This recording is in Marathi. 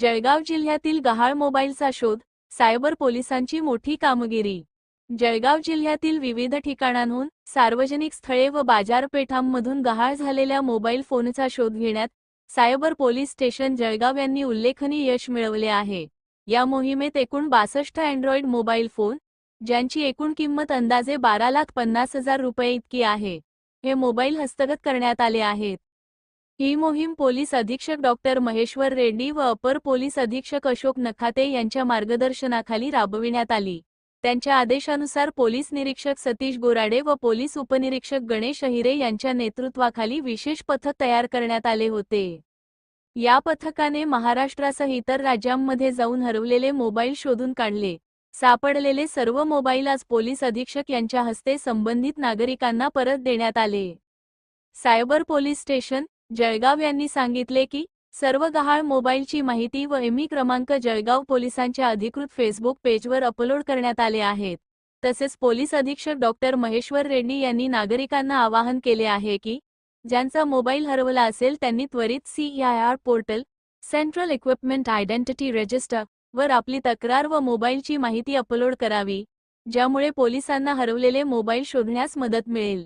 जळगाव जिल्ह्यातील गहाळ मोबाईलचा शोध सायबर पोलिसांची मोठी कामगिरी. जळगाव जिल्ह्यातील विविध ठिकाणांहून सार्वजनिक स्थळे व बाजारपेठांमधून गहाळ झालेल्या मोबाईल फोनचा शोध घेण्यात सायबर पोलीस स्टेशन जळगाव यांनी उल्लेखनीय यश मिळवले आहे. या मोहिमेत एकूण बासष्ट अँड्रॉइड मोबाईल फोन ज्यांची एकूण किंमत अंदाजे बारा लाख पन्नास हजार रुपये इतकी आहे हे मोबाईल हस्तगत करण्यात आले आहेत. ही मोहीम पोलीस अधीक्षक डॉक्टर महेश्वर रेड्डी व अपर पोलीस अधीक्षक अशोक नखाते यांच्या मार्गदर्शनाखाली राबविण्यात आली. त्यांच्या आदेशानुसार पोलीस निरीक्षक सतीश गोराडे व पोलीस उपनिरीक्षक गणेश अहिरे यांच्या नेतृत्वाखाली विशेष पथक तयार करण्यात आले होते. या पथकाने महाराष्ट्रासह इतर राज्यांमध्ये जाऊन हरवलेले मोबाईल शोधून काढले. सापडलेले सर्व मोबाईल आज पोलीस अधीक्षक यांच्या हस्ते संबंधित नागरिकांना परत देण्यात आले. सायबर पोलीस स्टेशन जळगाव यांनी सांगितले की सर्व गहाळ मोबाईलची माहिती व एमी क्रमांक जळगाव पोलिसांच्या अधिकृत फेसबुक पेजवर अपलोड करण्यात आले आहेत. तसेच पोलीस अधीक्षक डॉक्टर महेश्वर रेड्डी यांनी नागरिकांना आवाहन केले आहे की ज्यांचा मोबाईल हरवला असेल त्यांनी त्वरित CEIR portal central equipment identity register वर आपली तक्रार व मोबाईलची माहिती अपलोड करावी ज्यामुळे पोलिसांना हरवलेले मोबाईल शोधण्यास मदत मिळेल.